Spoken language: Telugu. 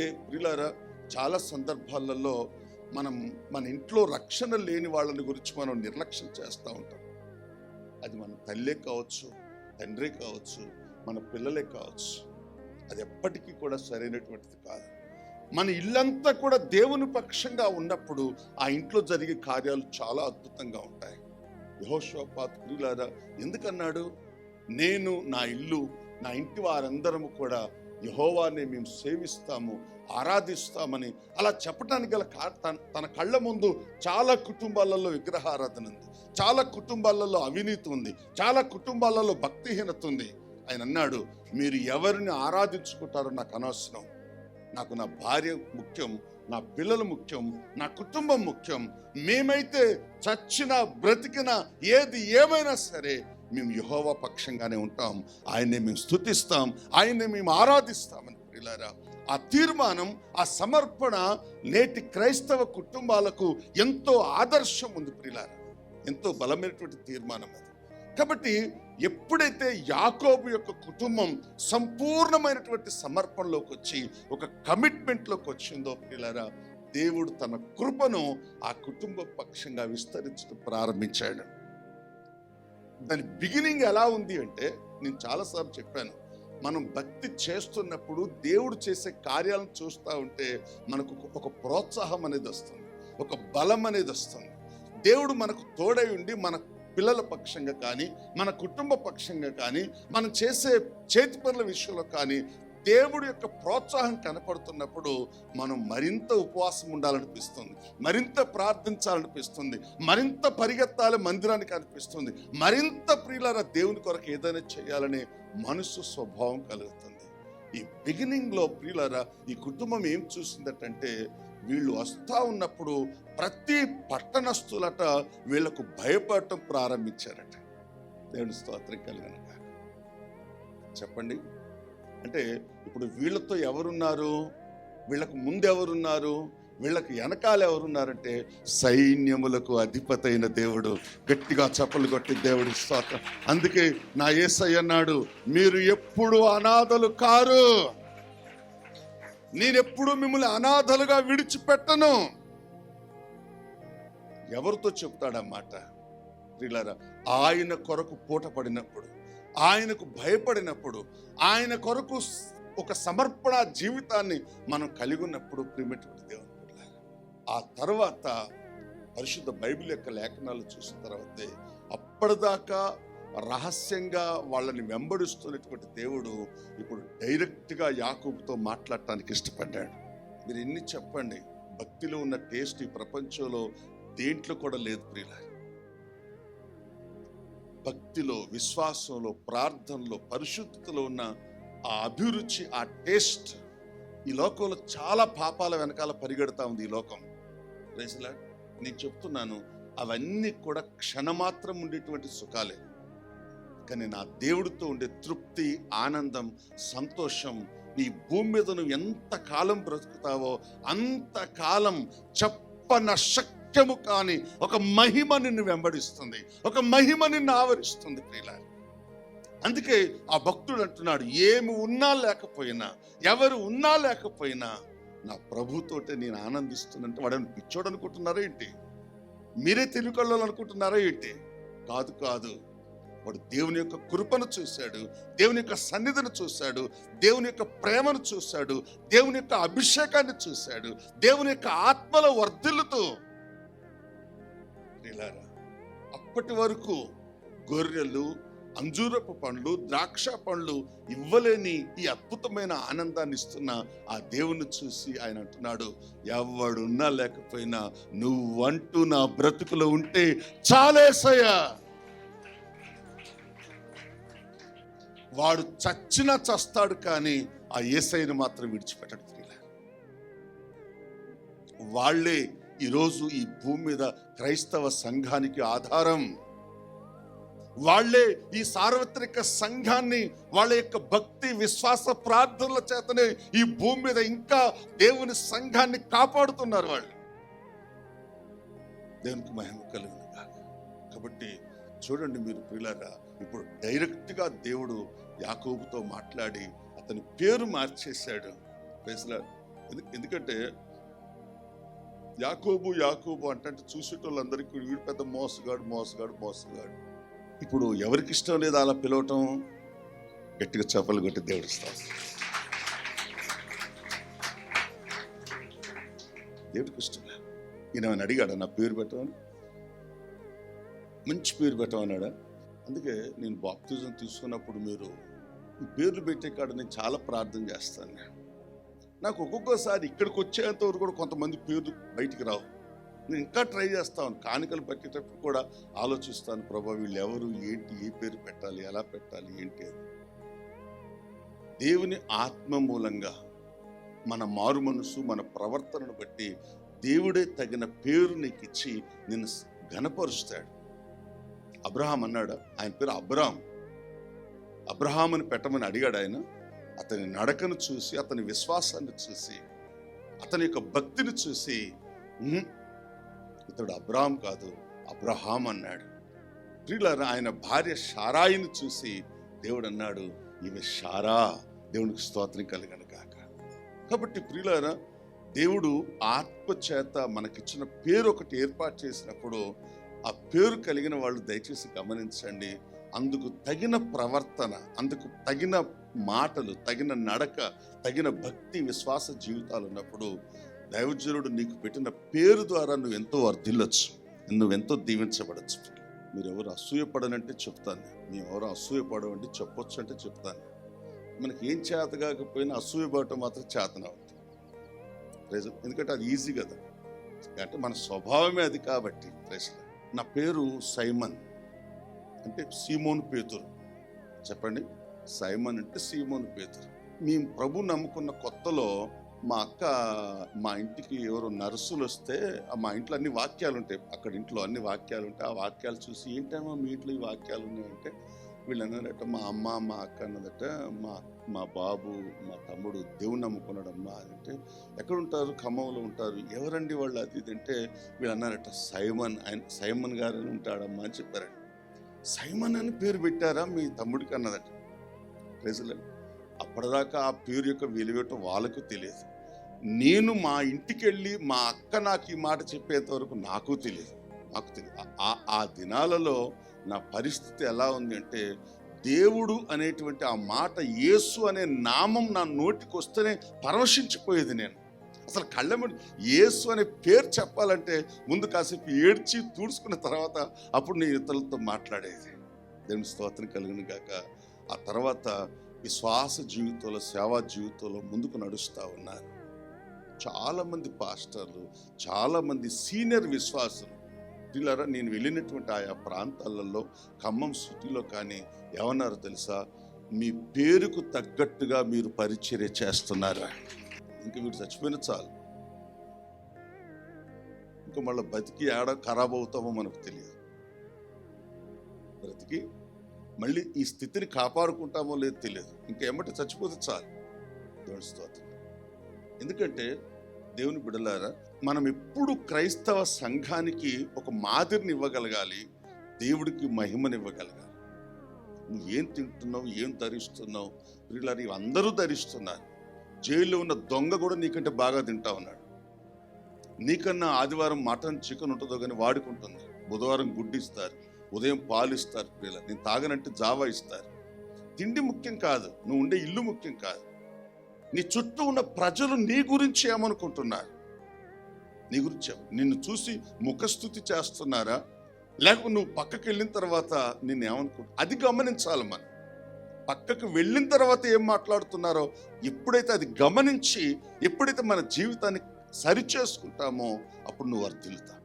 ప్రియులారా చాలా సందర్భాలలో మనం మన ఇంట్లో రక్షణ లేని వాళ్ళని గురించి మనం నిర్లక్ష్యం చేస్తూ ఉంటాం. అది మన తల్లే కావచ్చు తండ్రి కావచ్చు మన పిల్లలే కావచ్చు. అది ఎప్పటికీ కూడా సరైనటువంటిది కాదు. మన ఇల్లంతా కూడా దేవుని పక్షంగా ఉన్నప్పుడు ఆ ఇంట్లో జరిగే కార్యాలు చాలా అద్భుతంగా ఉంటాయి. యహోషోపాత్ ప్రియులారా ఎందుకన్నాడు? నేను నా ఇల్లు నా ఇంటి వారందరము కూడా యహోవాని మేము సేవిస్తాము ఆరాధిస్తామని అలా చెప్పడానికి గల తన- తన కళ్ళ ముందు చాలా కుటుంబాలలో విగ్రహారాధన ఉంది. చాలా కుటుంబాలలో అవినీతి ఉంది. చాలా కుటుంబాలలో భక్తిహీనత ఉంది. ఆయన అన్నాడు మీరు ఎవరిని ఆరాధించుకుంటారో నాకు అనవసరం. నాకు నా భార్య ముఖ్యం నా పిల్లలు ముఖ్యం నా కుటుంబం ముఖ్యం. మేమైతే చచ్చినా బ్రతికినా ఏది ఏమైనా సరే మేము యహోవ పక్షంగానే ఉంటాం. ఆయన్ని మేము స్తుతిస్తాం. ఆయన్ని మేము ఆరాధిస్తామని ప్రియులారా ఆ తీర్మానం ఆ సమర్పణ నేటి క్రైస్తవ కుటుంబాలకు ఎంతో ఆదర్శం ఉంది ప్రియులారా. ఎంతో బలమైనటువంటి తీర్మానం అది. కాబట్టి ఎప్పుడైతే యాకోబు యొక్క కుటుంబం సంపూర్ణమైనటువంటి సమర్పణలోకి వచ్చి ఒక కమిట్మెంట్లోకి వచ్చిందో పిల్లరా దేవుడు తన కృపను ఆ కుటుంబ పక్షంగా విస్తరించడం ప్రారంభించాడు. దాని బిగినింగ్ ఎలా ఉంది అంటే నేను చాలాసార్లు చెప్పాను. మనం భక్తి చేస్తున్నప్పుడు దేవుడు చేసే కార్యాలను చూస్తూ ఉంటే మనకు ఒక ప్రోత్సాహం అనేది వస్తుంది. ఒక బలం అనేది వస్తుంది. దేవుడు మనకు తోడై ఉండి మన పిల్లల పక్షంగా కానీ మన కుటుంబ పక్షంగా కానీ మనం చేసే చేతి పనుల విషయంలో కానీ దేవుడు యొక్క ప్రోత్సాహం కనపడుతున్నప్పుడు మనం మరింత ఉపవాసం ఉండాలనిపిస్తుంది. మరింత ప్రార్థించాలనిపిస్తుంది. మరింత పరిగెత్తాలి మందిరానికి అనిపిస్తుంది. మరింత ప్రియులార దేవుని కొరకు ఏదైనా చేయాలనే మనసు స్వభావం కలుగుతుంది. ఈ బిగినింగ్లో ప్రియులరా ప్రియులారా ఈ కుటుంబం ఏం చూసిందటంటే వీళ్ళు వస్తా ఉన్నప్పుడు ప్రతి పట్టణస్తులట వీళ్ళకు భయపడటం ప్రారంభించారట. దేవుని స్తోత్రం కలిగిన చెప్పండి. అంటే ఇప్పుడు వీళ్ళతో ఎవరున్నారు? వీళ్ళకు ముందు ఎవరున్నారు వీళ్ళకి వెనకాల ఎవరున్నారంటే సైన్యములకు అధిపతి అయిన దేవుడు. గట్టిగా చప్పలు కొట్టి దేవుడు స్తోత్రం. అందుకే నా ఏసై అన్నాడు మీరు ఎప్పుడు అనాథలు కారు. నేనెప్పుడు మిమ్మల్ని అనాథలుగా విడిచిపెట్టను. ఎవరితో చెప్తాడన్నమాట? ప్రియులారా ఆయన కొరకు పూట పడినప్పుడు ఆయనకు భయపడినప్పుడు ఆయన కొరకు ఒక సమర్పణ జీవితాన్ని మనం కలిగి ఉన్నప్పుడు ప్రిమిటివ్ దేవుని ఆ తర్వాత పరిశుద్ధ బైబిల్ యొక్క లేఖనాలు చూసిన తర్వాతే అప్పటిదాకా రహస్యంగా వాళ్ళని వెంబడిస్తున్నటువంటి దేవుడు ఇప్పుడు డైరెక్ట్గా యాకూబుతో మాట్లాడటానికి ఇష్టపడ్డాడు. మీరు ఎన్ని చెప్పండి భక్తిలో ఉన్న టేస్ట్ ఈ ప్రపంచంలో దేంట్లో కూడా లేదు ప్రియులారి. భక్తిలో విశ్వాసంలో ప్రార్థనలో పరిశుద్ధతలో ఉన్న ఆ అభిరుచి ఆ టేస్ట్ ఈ లోకంలో చాలా పాపాల వెనకాల పరిగెడతా ఉంది ఈ లోకం. రైసులా నేను చెప్తున్నాను అవన్నీ కూడా క్షణమాత్రం ఉండేటువంటి సుఖాలే. కానీ నా దేవుడితో ఉండే తృప్తి ఆనందం సంతోషం ఈ భూమి మీద నువ్వు ఎంత కాలం బ్రతుకుతావో అంత కాలం శక్తి సత్యము కాని ఒక మహిమ నిన్ను వెంబడిస్తుంది. ఒక మహిమ నిన్ను ఆవరిస్తుంది ప్రియుల అందుకే ఆ భక్తుడు అంటున్నాడు ఏమి ఉన్నా లేకపోయినా ఎవరు ఉన్నా లేకపోయినా నా ప్రభుతోటే నేను ఆనందిస్తున్నంటే వాడని పిచ్చోడు అనుకుంటున్నారా ఏంటి? మీరే తెలుగుళ్ళు అనుకుంటున్నారా ఏంటి? కాదు కాదు. వాడు దేవుని యొక్క కృపను చూశాడు దేవుని యొక్క సన్నిధిని చూశాడు దేవుని యొక్క ప్రేమను చూశాడు దేవుని యొక్క అభిషేకాన్ని చూశాడు దేవుని యొక్క ఆత్మల వర్ధిల్లుతూ ప్రియులారా, అప్పటి వరకు గొర్రెలు అంజూరపు పండ్లు ద్రాక్ష పండ్లు ఇవ్వలేని ఈ అద్భుతమైన ఆనందాన్ని ఇస్తున్న ఆ దేవుని చూసి ఆయన అంటున్నాడు ఎవడున్నా లేకపోయినా నువ్వంటూ నా బ్రతుకులో ఉంటే చాలేసయ్యా. వాడు చచ్చినా చస్తాడు కానీ ఆ ఏసైని మాత్రం విడిచిపెట్టడు వాళ్ళే ఈరోజు ఈ భూమి మీద క్రైస్తవ సంఘానికి ఆధారం. వాళ్ళే ఈ సార్వత్రిక సంఘాన్ని వాళ్ళ యొక్క భక్తి విశ్వాస ప్రార్థనల చేతనే ఈ భూమి మీద ఇంకా దేవుని సంఘాన్ని కాపాడుతున్నారు వాళ్ళు. దేవునికి మహిమ కలిగిన కాబట్టి చూడండి మీరు ప్రియులారా ఇప్పుడు డైరెక్ట్గా దేవుడు యాకోబుతో మాట్లాడి అతని పేరు మార్చేశాడు. ప్రైజ్లా ఎందుకంటే యాకోబు యాకోబు అంటే చూసేటోళ్ళందరికీ వీడు పెద్ద మోసగాడు మోసగాడు మోసగాడు. ఇప్పుడు ఎవరికి ఇష్టం లేదు అలా పిలవటం? గట్టిగా చెప్పలు కొట్టి దేవుడు ఇస్తాం దేవుడికి ఇష్టం ఈయన ఆయన అడిగాడా? నా పేరు పెట్టమని? మంచి పేరు పెట్టమన్నాడా? అందుకే నేను బాప్తిజం తీసుకున్నప్పుడు మీరు పేర్లు పెట్టే కాడ నేను చాలా ప్రార్థన చేస్తాను. నేను నాకు ఒక్కొక్కసారి ఇక్కడికి వచ్చేంత వరకు కూడా కొంతమంది పేర్లు బయటికి రావు. నేను ఇంకా ట్రై చేస్తాను కానుకలు పెట్టేటప్పుడు కూడా ఆలోచిస్తాను ప్రభా వీళ్ళు ఎవరు ఏంటి ఏ పేరు పెట్టాలి ఎలా పెట్టాలి ఏంటి అని. దేవుని ఆత్మ మూలంగా మన మారు మనసు మన ప్రవర్తనను బట్టి దేవుడే తగిన పేరు నీకు ఇచ్చి నిన్ను ఘనపరుస్తాడు. అబ్రహాం అన్నాడు. ఆయన పేరు అబ్రహాం. అబ్రహాం అని పెట్టమని అడిగాడు ఆయన. అతని నడకను చూసి అతని విశ్వాసాన్ని చూసి అతని యొక్క భక్తిని చూసి ఇతడు అబ్రాహం కాదు అబ్రహాం అన్నాడు. ప్రియులారా ఆయన భార్య షారాయిని చూసి దేవుడు అన్నాడు ఈమె షారా దేవునికి స్తోత్రం కలిగను కాక కాబట్టి ప్రియులారా దేవుడు ఆత్మ చేత మనకిచ్చిన పేరు ఒకటి ఏర్పాటు చేసినప్పుడు ఆ పేరు కలిగిన వాళ్ళు దయచేసి గమనించండి. అందుకు తగిన ప్రవర్తన అందుకు తగిన మాటలు తగిన నడక తగిన భక్తి విశ్వాస జీవితాలు ఉన్నప్పుడు దైవజనుడు నీకు పెట్టిన పేరు ద్వారా నువ్వు ఎంతో వర్ధిల్లొచ్చు నువ్వెంతో దీవించబడచ్చు. మీరు ఎవరు అసూయపడనంటే చెప్తాను మేము ఎవరు అసూయపడమంటే చెప్పొచ్చు అంటే చెప్తాను మనకి ఏం చేత కాకపోయినా అసూయపడటం మాత్రం చేతన అవుతుంది ప్రజలు ఎందుకంటే అది ఈజీ కదా. అంటే మన స్వభావమే అది కాబట్టి ప్రశ్న నా పేరు సైమన్. అంటే సీమోను పేతురు. చెప్పండి. సైమన్ అంటే సీమోను పేతురు. మేము ప్రభు నమ్ముకున్న కొత్తలో మా అక్క మా ఇంటికి ఎవరు నర్సులు వస్తే మా ఇంట్లో అన్ని వాక్యాలు ఉంటాయి. అక్కడ ఇంట్లో అన్ని వాక్యాలు ఉంటాయి. ఆ వాక్యాలు చూసి ఏంటమ్మా మీ ఇంట్లో ఈ వాక్యాలు ఉన్నాయంటే వీళ్ళు అన్నారట మా అమ్మ మా అక్క అన్నదట మా మా బాబు మా తమ్ముడు దేవుని నమ్ముకున్నాడమ్మా అంటే ఎక్కడ ఉంటారు? ఖమ్మంలో ఉంటారు. ఎవరండి వాళ్ళు అది ఇది అంటే వీళ్ళు అన్నారట సైమన్ ఆయన సైమన్ గారు ఉంటాడమ్మా అని చెప్పారట. సైమన్ అని పేరు పెట్టారా మీ తమ్ముడికి అన్నదట. ప్రజలు అప్పటిదాకా ఆ పేరు యొక్క విలువేటం వాళ్ళకు తెలియదు. నేను మా ఇంటికి వెళ్ళి మా అక్క నాకు ఈ మాట చెప్పేంత వరకు నాకు తెలియదు. నాకు తెలియదు ఆ- ఆ దినాలలో నా పరిస్థితి ఎలా ఉంది అంటే దేవుడు అనేటువంటి ఆ మాట యేసు అనే నామం నా నోటికి వస్తేనే పరవశించిపోయేది నేను. అసలు కళ్ళెమ్మడి యేసు అనే పేరు చెప్పాలంటే ముందు కాసేపు ఏడ్చి తూడ్చుకున్న తర్వాత అప్పుడు నేను ఇతరులతో మాట్లాడేది. దేవుని స్తోత్రం కలిగిన గాక. ఆ తర్వాత విశ్వాస జీవితంలో సేవా జీవితంలో ముందుకు నడుస్తూ ఉన్నారు. చాలామంది పాస్టర్లు చాలామంది సీనియర్ విశ్వాసులు. పిల్లరా నేను వెళ్ళినటువంటి ఆయా ప్రాంతాలలో ఖమ్మం సిటీలో కానీ ఏమన్నారో తెలుసా? మీ పేరుకు తగ్గట్టుగా మీరు పరిచర్య చేస్తున్నారా? ఇంక మీరు చచ్చిపోయిన చాలు. ఇంకా మళ్ళీ బతికి ఆడ ఖరాబ్ అవుతామో మనకు తెలియదు. బ్రతికి మళ్ళీ ఈ స్థితిని కాపాడుకుంటామో లేదో తెలియదు. ఇంకా ఎమ్మటి చచ్చిపోతే చాలు. దేవుని స్తోత్రం. ఎందుకంటే దేవుని బిడలారా మనం ఎప్పుడు క్రైస్తవ సంఘానికి ఒక మాదిరిని ఇవ్వగలగాలి దేవుడికి మహిమనివ్వగలగాలి నువ్వు ఏం తింటున్నావు ఏం ధరిస్తున్నావు వీళ్ళని అందరూ ధరిస్తున్నారు. జైల్లో ఉన్న దొంగ కూడా నీకంటే బాగా తింటా ఉన్నాడు. నీకన్నా ఆదివారం మటన్ చికెన్ ఉంటుందో కానీ వాడుకుంటుంది. బుధవారం గుడ్డు ఇస్తారు ఉదయం పాలు ఇస్తారు పిల్ల. నేను తాగనంటే జావా ఇస్తారు. తిండి ముఖ్యం కాదు నువ్వు ఉండే ఇల్లు ముఖ్యం కాదు. నీ చుట్టూ ఉన్న ప్రజలు నీ గురించి ఏమనుకుంటున్నారు? నీ గురించి నిన్ను చూసి ముఖస్థుతి చేస్తున్నారా? లేకపోతే నువ్వు పక్కకి వెళ్ళిన తర్వాత నిన్ను ఏమనుకుంటు అది గమనించాలి మనం. పక్కకు వెళ్ళిన తర్వాత ఏం మాట్లాడుతున్నారో ఎప్పుడైతే అది గమనించి ఎప్పుడైతే మన జీవితాన్ని సరి చేసుకుంటామో అప్పుడు నువ్వు వర్ధిల్లుతావు